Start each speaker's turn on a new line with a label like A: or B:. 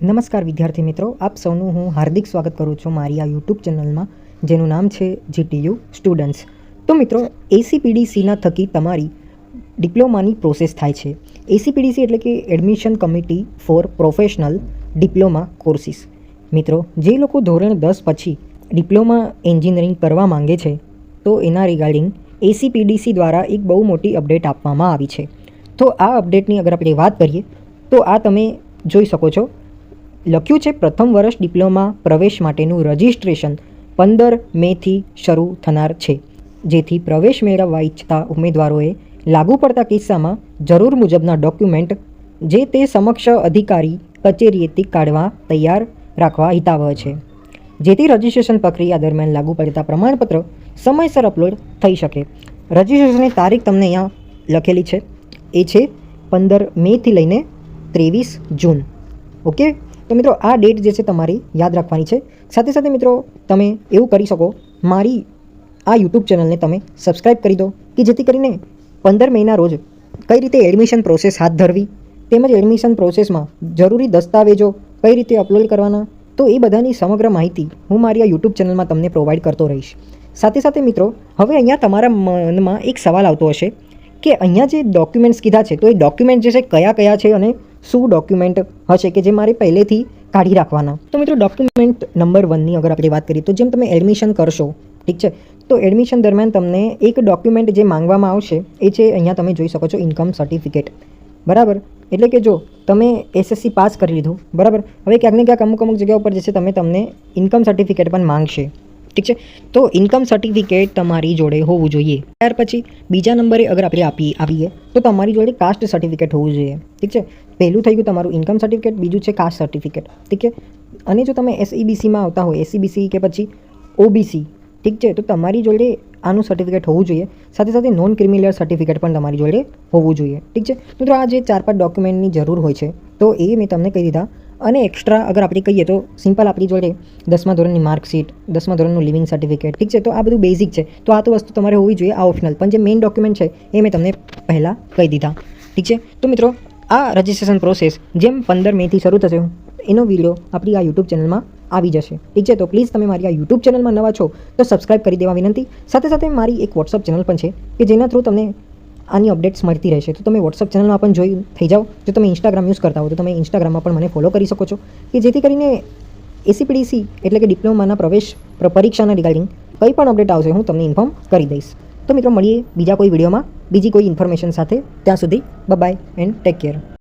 A: નમસ્કાર વિદ્યાર્થી મિત્રો, આપ સૌનું હું હાર્દિક સ્વાગત કરું છું મારી આ યુટ્યુબ ચેનલમાં, જેનું નામ છે જીટીયુ સ્ટુડન્ટ્સ તો મિત્રો એસીપીડીસીના થકી તમારી ડિપ્લોમાની પ્રોસેસ થાય છે. એસીપીડીસી એટલે કે admission committee for professional diploma courses મિત્રો, જે લોકો ધોરણ દસ પછી ડિપ્લોમા એન્જિનિયરિંગ કરવા માંગે છે, તો એના રિગાર્ડિંગ એસીપીડીસી દ્વારા એક બહુ મોટી અપડેટ આપવામાં આવી છે. તો આ અપડેટની અગર આપણે વાત કરીએ, તો આ તમે જોઈ શકો છો લખ્યું છે, પ્રથમ વર્ષ ડિપ્લોમા પ્રવેશ માટેનું રજિસ્ટ્રેશન પંદર મેથી શરૂ થનાર છે, જેથી પ્રવેશ મેળવવા ઈચ્છતા ઉમેદવારોએ લાગુ પડતા કિસ્સામાં જરૂર મુજબના ડોક્યુમેન્ટ જે તે સમક્ષ અધિકારી કચેરીએથી કાઢવા તૈયાર રાખવા હિતાવહ છે. જેથી રજિસ્ટ્રેશન પ્રક્રિયા દરમિયાન લાગુ પડતા પ્રમાણપત્ર સમયસર અપલોડ થઈ શકે. રજિસ્ટ્રેશનની તારીખ તમને અહીંયા લખેલી છે. એ છે પંદર મેથી લઈને ત્રેવીસ જૂન. ઓકે? તો મિત્રો, આ ડેટ જે છે તમારી યાદ રાખવાની છે. સાથે સાથે મિત્રો, તમે એવું કરી શકો, મારી આ યુટ્યુબ ચેનલને તમે સબસ્ક્રાઈબ કરી દો, કે જેથી કરીને પંદર મહિના રોજ કઈ રીતે એડમિશન પ્રોસેસ હાથ ધરવી, તેમજ એડમિશન પ્રોસેસમાં જરૂરી દસ્તાવેજો કઈ રીતે અપલોડ કરવાના, તો એ બધાની સમગ્ર માહિતી હું મારી આ યુટ્યુબ ચેનલમાં તમને પ્રોવાઈડ કરતો રહીશ. સાથે સાથે મિત્રો, હવે અહીંયા તમારા મનમાં એક સવાલ આવતો હશે, કે અહીંયા જે ડોક્યુમેન્ટ્સ કીધા છે, તો એ ડોક્યુમેન્ટ જે છે કયા કયા છે અને શું ડોક્યુમેન્ટ હશે કે જે મારે પહેલેથી કાઢી રાખવાના? તો મિત્રો ડોક્યુમેન્ટ નંબર વનની અગર આપણે વાત કરીએ તો જેમ તમે એડમિશન કરશો, ઠીક છે? તો એડમિશન દરમિયાન તમને એક ડોક્યુમેન્ટ જે માંગવામાં આવશે, એ છે અહીંયા તમે જોઈ શકો છો ઇન્કમ સર્ટિફિકેટ બરાબર? એટલે કે જો તમે એસએસસી પાસ કરી લીધું, બરાબર? હવે ક્યાંક ને ક્યાંક અમુક અમુક જગ્યા ઉપર જે છે, તમે તમને ઇન્કમ સર્ટિફિકેટ પણ માંગશે. ઠીક છે? તો ઇન્કમ સર્ટિફિકેટ તમારી જોડે હોવું જોઈએ. ત્યાર પછી બીજા નંબરે અગર આપણે આપી આવીએ, તો તમારી જોડે કાસ્ટ સર્ટિફિકેટ હોવું જોઈએ. ઠીક છે? પહેલું થઈ ગયું તમારું ઇન્કમ સર્ટિફિકેટ બીજું છે કાસ્ટ સર્ટિફિકેટ ઠીક છે? અને જો તમે એસઈબીસીમાં આવતા હોય એસઈબીસી કે પછી ઓબીસી ઠીક છે? તો તમારી જોડે આનું સર્ટિફિકેટ હોવું જોઈએ. સાથે સાથે નોન ક્રિમિનલ સર્ટિફિકેટ પણ તમારી જોડે હોવું જોઈએ. ઠીક છે? મિત્રો, આ જે ચાર પાંચ ડોક્યુમેન્ટની જરૂર હોય છે, તો એ મેં તમને કહી દીધા. અને એક્સ્ટ્રા અગર આપણે કહીએ તો સિમ્પલ આપણી જોડે દસમા ધોરણની માર્કશીટ દસમા ધોરણનું લિવિંગ સર્ટિફિકેટ ઠીક છે? તો આ બધું બેઝિક છે. તો આ તો વસ્તુ તમારે હોવી જોઈએ, આ ઓપ્શનલ પણ જે મેઇન ડોક્યુમેન્ટ છે, એ મેં તમને પહેલાં કહી દીધા. ઠીક છે? તો મિત્રો, આ રજિસ્ટ્રેશન પ્રોસેસ જેમ પંદર મેથી શરૂ થશે એનો વીડિયો આપણી આ યુટ્યુબ ચેનલમાં આવી જશે. ઠીક છે? તો પ્લીઝ તમે મારી આ યુટ્યુબ ચેનલમાં નવા છો, તો સબસ્ક્રાઇબ કરી દેવા વિનંતી. સાથે સાથે મારી એક વોટ્સઅપ ચેનલ પણ છે, કે જેના થ્રુ તમને આની અપડેટ્સ મળતી રહેશે. તો તમે વોટ્સઅપ ચેનલમાં પણ જોઈ થઈ જાઓ. જો તમે ઇન્સ્ટાગ્રામ યુઝ કરતા હો, તો તમે ઇન્સ્ટાગ્રામમાં પણ મને ફોલો કરી શકો છો. કે જેથી કરીને એસીપીડીસી એટલે કે ડિપ્લોમાના પ્રવેશ પરીક્ષાના રિગાર્ડિંગ કંઈ પણ અપડેટ આવશે, હું તમને ઇન્ફોર્મ કરી દઈશ. તો મિત્રો, મળીએ બીજા કોઈ વિડીયોમાં બીજી કોઈ ઇન્ફોર્મેશન સાથે. ત્યાં સુધી બાય એન્ડ ટેક કેર